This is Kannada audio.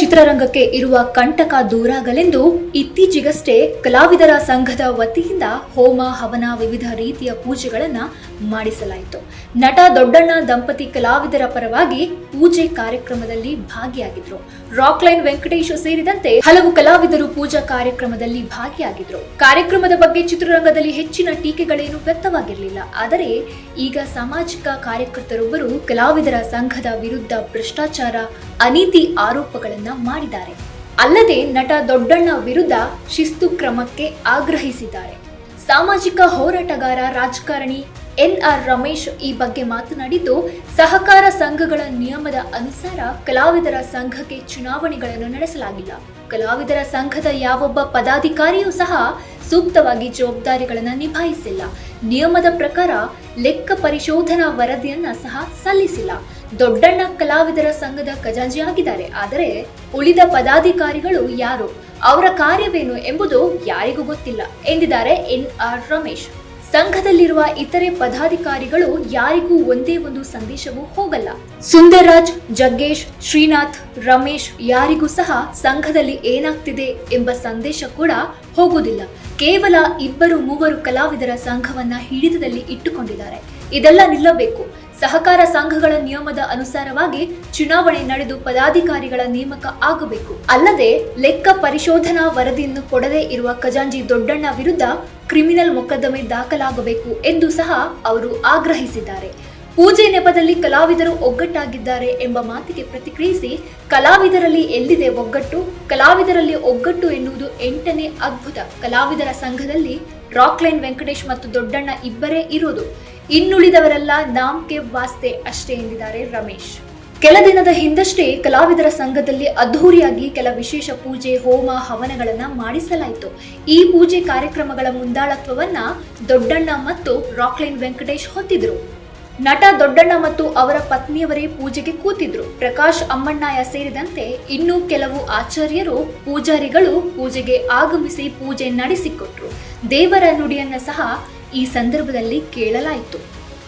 ಚಿತ್ರರಂಗಕ್ಕೆ ಇರುವ ಕಂಟಕ ದೂರಾಗಲೆಂದು ಇತ್ತೀಚೆಗಷ್ಟೇ ಕಲಾವಿದರ ಸಂಘದ ವತಿಯಿಂದ ಹೋಮ, ಹವನ ವಿವಿಧ ರೀತಿಯ ಪೂಜೆಗಳನ್ನ ಮಾಡಿಸಲಾಯಿತು. ನಟ ದೊಡ್ಡಣ್ಣ ದಂಪತಿ ಕಲಾವಿದರ ಪರವಾಗಿ ಪೂಜೆ ಕಾರ್ಯಕ್ರಮದಲ್ಲಿ ಭಾಗಿಯಾಗಿದ್ರು. ರಾಕ್ಲೈನ್ ವೆಂಕಟೇಶ್ ಸೇರಿದಂತೆ ಹಲವು ಕಲಾವಿದರು ಪೂಜಾ ಕಾರ್ಯಕ್ರಮದಲ್ಲಿ ಭಾಗಿಯಾಗಿದ್ರು. ಕಾರ್ಯಕ್ರಮದ ಬಗ್ಗೆ ಚಿತ್ರರಂಗದಲ್ಲಿ ಹೆಚ್ಚಿನ ಟೀಕೆಗಳೇನು ವ್ಯಕ್ತವಾಗಿರಲಿಲ್ಲ. ಆದರೆ ಈಗ ಸಾಮಾಜಿಕ ಕಾರ್ಯಕರ್ತರೊಬ್ಬರು ಕಲಾವಿದರ ಸಂಘದ ವಿರುದ್ಧ ಭ್ರಷ್ಟಾಚಾರ ಅನೀತಿ ಆರೋಪಗಳನ್ನ ಮಾಡಿದ್ದಾರೆ. ಅಲ್ಲದೆ ನಟ ದೊಡ್ಡಣ್ಣ ವಿರುದ್ಧ ಶಿಸ್ತು ಕ್ರಮಕ್ಕೆ ಆಗ್ರಹಿಸಿದ್ದಾರೆ. ಸಾಮಾಜಿಕ ಹೋರಾಟಗಾರ ರಾಜಕಾರಣಿ ಎನ್ ಆರ್ ರಮೇಶ್ ಈ ಬಗ್ಗೆ ಮಾತನಾಡಿದ್ದು, ಸಹಕಾರ ಸಂಘಗಳ ನಿಯಮದ ಅನುಸಾರ ಕಲಾವಿದರ ಸಂಘಕ್ಕೆ ಚುನಾವಣೆಗಳನ್ನು ನಡೆಸಲಾಗಿಲ್ಲ. ಕಲಾವಿದರ ಸಂಘದ ಯಾವೊಬ್ಬ ಪದಾಧಿಕಾರಿಯೂ ಸಹ ಸೂಕ್ತವಾಗಿ ಜವಾಬ್ದಾರಿಗಳನ್ನು ನಿಭಾಯಿಸಿಲ್ಲ. ನಿಯಮದ ಪ್ರಕಾರ ಲೆಕ್ಕ ಪರಿಶೋಧನಾ ವರದಿಯನ್ನ ಸಹ ಸಲ್ಲಿಸಿಲ್ಲ. ದೊಡ್ಡಣ್ಣ ಕಲಾವಿದರ ಸಂಘದ ಖಜಾಂಜಿಯಾಗಿದ್ದಾರೆ ಆದರೆ ಉಳಿದ ಪದಾಧಿಕಾರಿಗಳು ಯಾರು? ಅವರ ಕಾರ್ಯವೇನು ಎಂಬುದು ಯಾರಿಗೂ ಗೊತ್ತಿಲ್ಲ, ಎಂದಿದ್ದಾರೆ ಎನ್. ಆರ್. ರಮೇಶ್. ಸಂಘದಲ್ಲಿರುವ ಇತರೆ ಪದಾಧಿಕಾರಿಗಳು ಯಾರಿಗೂ ಒಂದೇ ಒಂದು ಸಂದೇಶವೂ ಹೋಗಲ್ಲ. ಸುಂದರ್ರಾಜ್, ಜಗ್ಗೇಶ್, ಶ್ರೀನಾಥ್, ರಮೇಶ್ ಯಾರಿಗೂ ಸಹ ಸಂಘದಲ್ಲಿ ಏನಾಗ್ತಿದೆ ಎಂಬ ಸಂದೇಶ ಕೂಡ ಹೋಗುವುದಿಲ್ಲ. ಕೇವಲ ಇಬ್ಬರು ಮೂವರು ಕಲಾವಿದರ ಸಂಘವನ್ನ ಹಿಡಿತದಲ್ಲಿ ಇಟ್ಟುಕೊಂಡಿದ್ದಾರೆ. ಇದೆಲ್ಲ ನಿಲ್ಲಬೇಕು. ಸಹಕಾರ ಸಂಘಗಳ ನಿಯಮದ ಅನುಸಾರವಾಗಿ ಚುನಾವಣೆ ನಡೆದು ಪದಾಧಿಕಾರಿಗಳ ನೇಮಕ ಆಗಬೇಕು. ಅಲ್ಲದೆ ಲೆಕ್ಕ ಪರಿಶೋಧನಾ ವರದಿಯನ್ನು ಕೊಡದೇ ಇರುವ ಖಜಾಂಜಿ ದೊಡ್ಡಣ್ಣ ವಿರುದ್ಧ ಕ್ರಿಮಿನಲ್ ಮೊಕದ್ದಮೆ ದಾಖಲಾಗಬೇಕು ಎಂದು ಸಹ ಅವರು ಆಗ್ರಹಿಸಿದ್ದಾರೆ. ಪೂಜೆ ನೆಪದಲ್ಲಿ ಕಲಾವಿದರು ಒಗ್ಗಟ್ಟಾಗಿದ್ದಾರೆ ಎಂಬ ಮಾತಿಗೆ ಪ್ರತಿಕ್ರಿಯಿಸಿ, ಕಲಾವಿದರಲ್ಲಿ ಎಲ್ಲಿದೆ ಒಗ್ಗಟ್ಟು? ಕಲಾವಿದರಲ್ಲಿ ಒಗ್ಗಟ್ಟು ಎನ್ನುವುದು ಎಂಟನೇ ಅದ್ಭುತ. ಕಲಾವಿದರ ಸಂಘದಲ್ಲಿ ರಾಕ್ಲೈನ್ ವೆಂಕಟೇಶ್ ಮತ್ತು ದೊಡ್ಡಣ್ಣ ಇಬ್ಬರೇ ಇರೋದು. ಇನ್ನುಳಿದವರೆಲ್ಲ ನಾಮ್ಕೆ ವಾಸ್ತೆ ಅಷ್ಟೇ ಎಂದಿದ್ದಾರೆ ರಮೇಶ್. ಕೆಲ ದಿನದ ಹಿಂದಷ್ಟೇ ಕಲಾವಿದರ ಸಂಘದಲ್ಲಿ ಅದ್ಧೂರಿಯಾಗಿ ಕೆಲ ವಿಶೇಷ ಪೂಜೆ, ಹೋಮ, ಹವನಗಳನ್ನ ಮಾಡಿಸಲಾಯಿತು. ಈ ಪೂಜೆ ಕಾರ್ಯಕ್ರಮಗಳ ಮುಂದಾಳತ್ವವನ್ನ ದೊಡ್ಡಣ್ಣ ಮತ್ತು ರಾಕ್ಲೈನ್ ವೆಂಕಟೇಶ್ ಹೊತ್ತಿದ್ರು. ನಟ ದೊಡ್ಡಣ್ಣ ಮತ್ತು ಅವರ ಪತ್ನಿಯವರೇ ಪೂಜೆಗೆ ಕೂತಿದ್ರು. ಪ್ರಕಾಶ್ ಅಮ್ಮಣ್ಣಾಯ ಸೇರಿದಂತೆ ಇನ್ನೂ ಕೆಲವು ಆಚಾರ್ಯರು ಪೂಜಾರಿಗಳು ಪೂಜೆಗೆ ಆಗಮಿಸಿ ಪೂಜೆ ನಡೆಸಿಕೊಟ್ರು. ದೇವರ ನುಡಿಯನ್ನ ಸಹ ಈ ಸಂದರ್ಭದಲ್ಲಿ ಕೇಳಲಾಯಿತು.